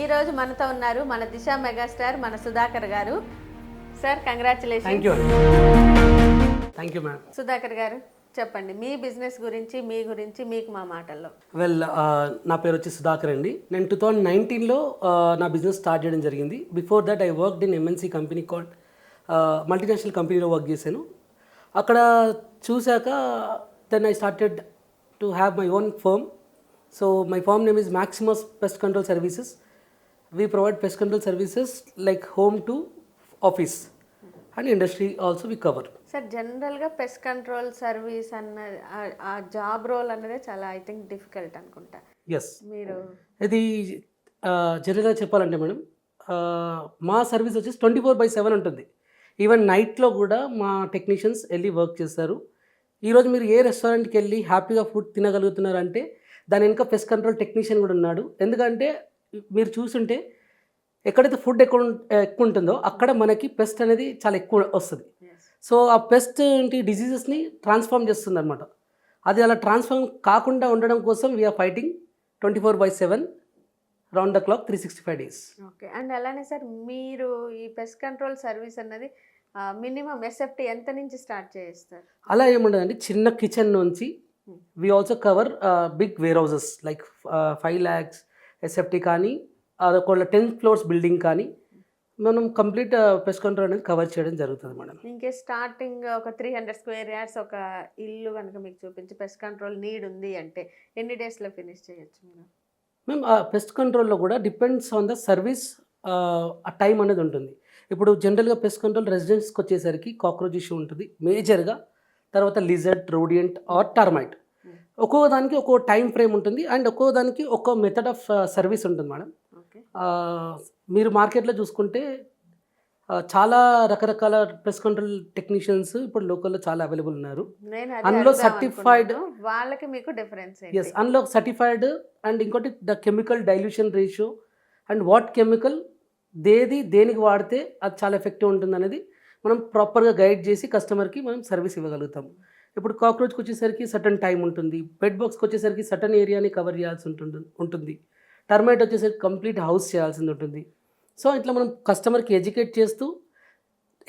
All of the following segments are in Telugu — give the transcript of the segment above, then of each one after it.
ఈ రోజు మనతో ఉన్నారు మన దిశ మెగాస్టార్ మన సుధాకర్ గారు. Sir congratulation thank you madam Sudhakar గారు చెప్పండి మీ బిజినెస్ గురించి మీ గురించి మీకు మా మాటల్లో. వెల్ నా పేరు వచ్చి సుధాకర్ అండి. నేను టూ థౌజండ్ నైన్టీన్లో నా బిజినెస్ స్టార్ట్ చేయడం జరిగింది. Before that I worked in MNC company called multinational కంపెనీలో వర్క్ చేశాను. అక్కడ చూశాక then I started to have my own firm so my firm name is Maximus pest control services we provide pest control services like home to office and industry also we cover sir జనరల్గా పెస్ట్ కంట్రోల్ సర్వీస్ అన్న ఆ- ఆ జాబ్ రోల్ అన్నదే చాలా ఐ థింక్ డిఫికల్ట్ అనుకుంటా ఎస్ మీరు ఇది జనరల్గా చెప్పాలంటే మేడం ఆ, మా సర్వీస్ వచ్చేసి ట్వంటీ ఫోర్ బై సెవెన్ ఉంటుంది ఈవెన్ నైట్లో కూడా మా టెక్నీషియన్స్ వెళ్ళి వర్క్ చేస్తారు ఈరోజు మీరు ఏ రెస్టారెంట్కి వెళ్ళి హ్యాపీగా ఫుడ్ తినగలుగుతున్నారంటే దాని వెనుక పెస్ట్ కంట్రోల్ టెక్నీషియన్ కూడా ఉన్నాడు. ఎందుకంటే మీరు చూస్తుంటే ఎక్కడైతే ఫుడ్ ఎక్కువ ఎక్కువ ఉంటుందో అక్కడ మనకి పెస్ట్ అనేది చాలా ఎక్కువ వస్తుంది. సో ఆ పెస్ట్ ఏంటి డిసీజెస్ని ట్రాన్స్ఫార్మ్ చేస్తుంది అనమాట అది అలా ట్రాన్స్ఫార్మ్ కాకుండా ఉండడం కోసం we are fighting twenty four by seven round the clock three sixty five days okay and అలానే సార్ మీరు ఈ పెస్ట్ కంట్రోల్ సర్వీస్ అన్నది మినిమం ఎస్ఎఫ్టీ ఎంత నుంచి స్టార్ట్ చేస్తారు అలా ఏముండదండి చిన్న కిచెన్ నుంచి we also cover big warehouses like five lakhs SFT కానీ అదొక టెన్ ఫ్లోర్స్ బిల్డింగ్ కానీ మనం కంప్లీట్ పెస్ట్ కంట్రోల్ అనేది కవర్ చేయడం జరుగుతుంది మేడం. ఇంకే స్టార్టింగ్ ఒక త్రీ హండ్రెడ్ స్క్వేర్ యార్డ్స్ ఒక ఇల్లు కనుక మీకు చూపించి పెస్ట్ కంట్రోల్ నీడ్ ఉంది అంటే ఎన్ని డేస్లో ఫినిష్ చేయొచ్చు మీరు మేము ఆ పెస్ట్ కంట్రోల్లో కూడా డిపెండ్స్ ఆన్ ద సర్వీస్ ఆ టైం అనేది ఉంటుంది. ఇప్పుడు జనరల్గా పెస్ట్ కంట్రోల్ రెసిడెన్స్కి వచ్చేసరికి కాక్రోచ్ ఇష్యూ ఉంటుంది మేజర్గా తర్వాత లిజర్ట్ రోడియంట్ ఆర్ టర్మైట్ ఒక్కో దానికి ఒక్కో టైం ఫ్రేమ్ ఉంటుంది అండ్ ఒక్కో దానికి ఒక్కో మెథడ్ ఆఫ్ సర్వీస్ ఉంటుంది మేడం ఆ, మీరు మార్కెట్లో చూసుకుంటే ఆ, చాలా రకరకాల పెస్ట్ కంట్రోల్ టెక్నీషియన్స్ ఇప్పుడు లోకల్లో చాలా అవైలబుల్ ఉన్నారు. నేను అదే అందులో అనుకున్నాను. వాళ్ళకి మీకు డిఫరెన్స్ ఎస్ అందులో సర్టిఫైడ్ అండ్ ఇంకోటి the chemical dilution ratio and what chemical దేది దేనికి వాడితే అది చాలా ఎఫెక్టివ్ ఉంటుంది అనేది మనం ప్రాపర్గా గైడ్ చేసి కస్టమర్కి మనం సర్వీస్ ఇవ్వగలుగుతాం. ఇప్పుడు కాక్రోచ్కి వచ్చేసరికి సటన్ టైం ఉంటుంది. బెడ్ బాక్స్కి వచ్చేసరికి సటన్ ఏరియాని కవర్ చేయాల్సి ఉంటుంది ఉంటుంది. టర్మైట్ వచ్చేసరికి కంప్లీట్ హౌస్ చేయాల్సింది ఉంటుంది. సో ఇట్లా మనం కస్టమర్కి ఎడ్యుకేట్ చేస్తూ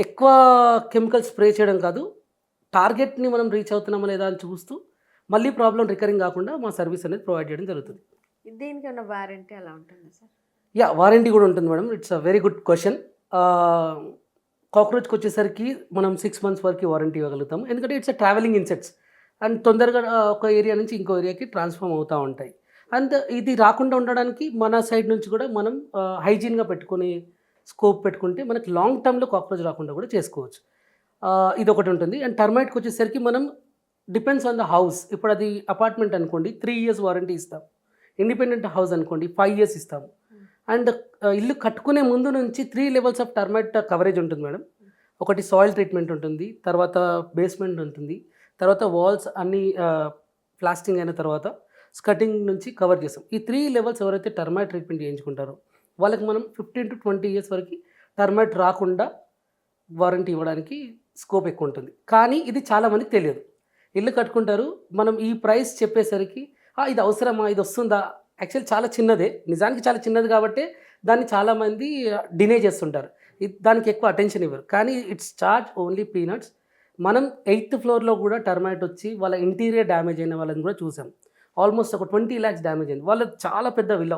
ఎక్కువ కెమికల్ స్ప్రే చేయడం కాదు టార్గెట్ని మనం రీచ్ అవుతున్నామా లేదా అని చూస్తూ మళ్ళీ ప్రాబ్లం రికరింగ్ కాకుండా మా సర్వీస్ అనేది ప్రొవైడ్ చేయడం జరుగుతుంది. దీనికి ఉన్న వారంటీ అలా ఉంటుంది సార్? యా వారంటీ కూడా ఉంటుంది madam. It's a very good question కాక్రోచ్కి వచ్చేసరికి మనం సిక్స్ మంత్స్ వరకు వారంటీ ఇవ్వగలుగుతాము. ఎందుకంటే it's a travelling insects and తొందరగా ఒక ఏరియా నుంచి ఇంకో ఏరియాకి ట్రాన్స్ఫార్మ్ అవుతూ ఉంటాయి. అండ్ ఇది రాకుండా ఉండడానికి మన సైడ్ నుంచి కూడా మనం హైజీన్గా పెట్టుకుని స్కోప్ పెట్టుకుంటే మనకి లాంగ్ టర్మ్లో కాక్రోచ్ రాకుండా కూడా చేసుకోవచ్చు. ఇది ఒకటి ఉంటుంది. అండ్ టర్మైట్కి వచ్చేసరికి మనం డిపెండ్స్ ఆన్ ద హౌస్ ఇప్పుడు అది అపార్ట్మెంట్ అనుకోండి త్రీ ఇయర్స్ వారంటీ ఇస్తాం. ఇండిపెండెంట్ హౌస్ అనుకోండి ఫైవ్ ఇయర్స్ ఇస్తాము అండ్ ఇల్లు కట్టుకునే ముందు నుంచి three levels of termite coverage ఉంటుంది మేడం. ఒకటి సాయిల్ ట్రీట్మెంట్ ఉంటుంది తర్వాత బేస్మెంట్ ఉంటుంది తర్వాత వాల్స్ అన్ని ప్లాస్టింగ్ అయిన తర్వాత స్కటింగ్ నుంచి కవర్ చేస్తాం. ఈ త్రీ లెవెల్స్ ఎవరైతే టర్మైట్ ట్రీట్మెంట్ చేయించుకుంటారో వాళ్ళకి మనం ఫిఫ్టీన్ టు ట్వంటీ ఇయర్స్ వరకు టర్మైట్ రాకుండా వారంటీ ఇవ్వడానికి స్కోప్ ఎక్కువ ఉంటుంది. కానీ ఇది చాలామందికి తెలియదు. ఇల్లు కట్టుకుంటారు మనం ఈ ప్రైస్ చెప్పేసరికి ఇది అవసరమా? ఇది వస్తుందా? యాక్చువల్ చాలా చిన్నదే. నిజానికి చాలా చిన్నది కాబట్టి దాన్ని చాలామంది డినే చేస్తుంటారు. దానికి ఎక్కువ అటెన్షన్ ఇవ్వరు. కానీ ఇట్స్ చార్జ్ ఓన్లీ పీనట్స్. మనం ఎయిత్ ఫ్లోర్లో కూడా టర్మైట్ వచ్చి వాళ్ళ ఇంటీరియర్ డ్యామేజ్ అయిన వాళ్ళని కూడా చూసాం. ఆల్మోస్ట్ ఒక ట్వంటీ ల్యాక్స్ డ్యామేజ్ అయింది. వాళ్ళు చాలా పెద్ద విల్ల.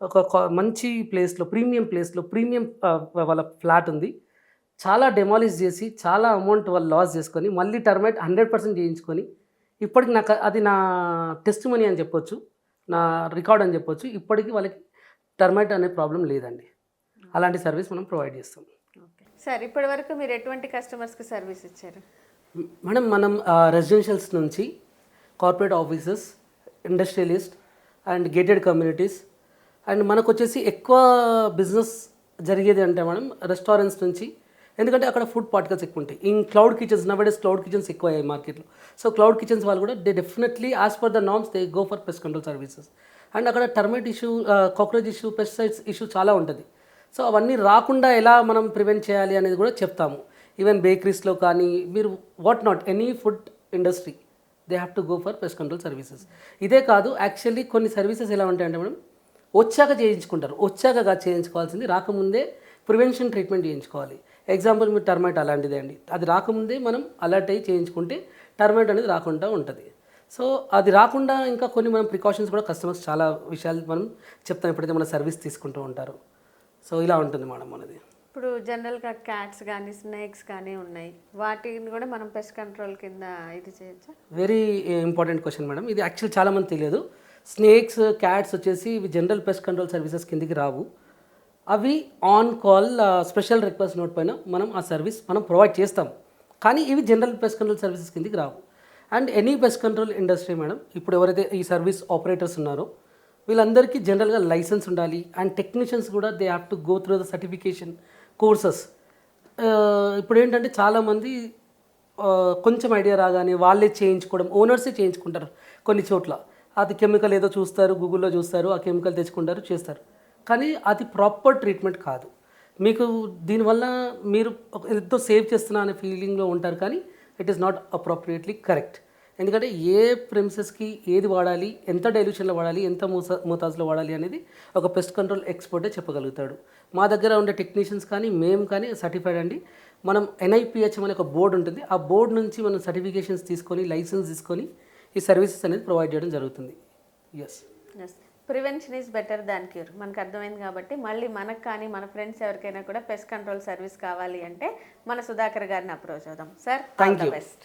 ఒక మంచి ప్లేస్లో ప్రీమియం ప్లేస్లో ప్రీమియం వాళ్ళ ఫ్లాట్ ఉంది. చాలా డెమాలిష్ చేసి చాలా అమౌంట్ వాళ్ళు లాస్ చేసుకొని మళ్ళీ టర్మైట్ హండ్రెడ్ పర్సెంట్ చేయించుకొని ఇప్పటికి నాకు అది నా టెస్ట్ మనీ అని చెప్పొచ్చు. నా రికార్డ్ అని చెప్పొచ్చు. ఇప్పటికీ వాళ్ళకి టర్మైట్ అనే ప్రాబ్లం లేదండి. అలాంటి సర్వీస్ మనం ప్రొవైడ్ చేస్తాం. ఓకే. సార్ ఇప్పటి వరకు మీరు ఎటువంటి కస్టమర్స్కి సర్వీస్ ఇచ్చారు? మేడం మనం రెసిడెన్షియల్స్ నుంచి corporate offices industrialist and gated communities and మనకు వచ్చేసి ఎక్కువ బిజినెస్ జరిగేది అంటే మేడం రెస్టారెంట్స్ నుంచి ఎందుకంటే అక్కడ ఫుడ్ పార్టికల్స్ ఎక్కువ ఉంటాయి. In cloud kitchens nowadays cloud kitchens ఎక్కువ అయ్యాయి మార్కెట్లో సో క్లౌడ్ కిచెన్స్ వాళ్ళు కూడా they definitely as per the norms they go for pest control services and అక్కడ termite issue cockroach issue pesticides issue చాలా ఉంటుంది. సో అవన్నీ రాకుండా ఎలా మనం ప్రివెంట్ చేయాలి అనేది కూడా చెప్తాము. ఈవెన్ బేకరీస్లో కానీ మీరు what not any food industry they have to go for pest control services ఇదే కాదు యాక్చువల్లీ కొన్ని సర్వీసెస్ ఎలా ఉంటాయంటే మేడం వచ్చాక చేయించుకుంటారు. వచ్చాక చేయించుకోవాల్సింది రాకముందే ప్రివెన్షన్ ట్రీట్మెంట్ చేయించుకోవాలి. ఎగ్జాంపుల్ మీరు టర్మైట్ అలాంటిదే అండి. అది రాకముందే మనం అలర్ట్ అయ్యి చేయించుకుంటే టర్మైట్ అనేది రాకుండా ఉంటుంది. సో అది రాకుండా ఇంకా కొన్ని మనం ప్రికాషన్స్ కూడా కస్టమర్స్ చాలా విషయాలు మనం చెప్తాం. ఎప్పుడైతే మన సర్వీస్ తీసుకుంటూ ఉంటారు. సో ఇలా ఉంటుంది మేడం మనది ఇప్పుడు జనరల్గా క్యాట్స్ కానీ స్నేక్స్ కానీ ఉన్నాయి. వాటిని కూడా మనం పెస్ట్ కంట్రోల్ కింద ఇది చేయొచ్చా? Very important question madam. ఇది యాక్చువల్ చాలామంది తెలియదు. స్నేక్స్ క్యాట్స్ వచ్చేసి ఇవి జనరల్ పెస్ట్ కంట్రోల్ సర్వీసెస్ కిందికి రావు. అవి on call special request note పైన మనం ఆ సర్వీస్ మనం ప్రొవైడ్ చేస్తాం. కానీ ఇవి జనరల్ పెస్ట్ కంట్రోల్ సర్వీసెస్ కిందికి రావు. And any pest control industry madam ఇప్పుడు ఎవరైతే ఈ సర్వీస్ ఆపరేటర్స్ ఉన్నారో వీళ్ళందరికీ జనరల్గా లైసెన్స్ ఉండాలి. అండ్ టెక్నీషియన్స్ కూడా they have to go through the certification courses ఇప్పుడు ఏంటంటే చాలామంది కొంచెం ఐడియా రాగానే వాళ్ళే చేయించుకోవడం ఓనర్సే చేయించుకుంటారు కొన్ని చోట్ల. అది కెమికల్ ఏదో చూస్తారు గూగుల్లో చూస్తారు ఆ కెమికల్ తెచ్చుకుంటారు చేస్తారు. కానీ అది ప్రాపర్ ట్రీట్మెంట్ కాదు. మీకు దీనివల్ల మీరు ఎంతో సేవ్ చేస్తున్నా అనే ఫీలింగ్లో ఉంటారు కానీ it is not appropriately correct ఎందుకంటే ఏ ప్రిమిసెస్కి ఏది వాడాలి ఎంత డైల్యూషన్లో వాడాలి ఎంత మోసా మోతాజులో వాడాలి అనేది ఒక పెస్ట్ కంట్రోల్ ఎక్స్పర్టే చెప్పగలుగుతాడు. మా దగ్గర ఉండే టెక్నీషియన్స్ కానీ మేము కానీ సర్టిఫైడ్ అండి. మనం ఎన్ఐపిహెచ్ఎం అనే ఒక బోర్డు ఉంటుంది. ఆ బోర్డు నుంచి మనం సర్టిఫికేషన్స్ తీసుకొని లైసెన్స్ తీసుకొని ఈ సర్వీసెస్ అనేది ప్రొవైడ్ చేయడం జరుగుతుంది. Yes yes prevention is better than cure. మనకు అర్థమైంది కాబట్టి మళ్ళీ మనకు కానీ మన ఫ్రెండ్స్ ఎవరికైనా కూడా పెస్ట్ కంట్రోల్ సర్వీస్ కావాలి అంటే మన సుధాకర్ గారిని అప్రోచ్ అవుదాం. Sir the you. బెస్ట్.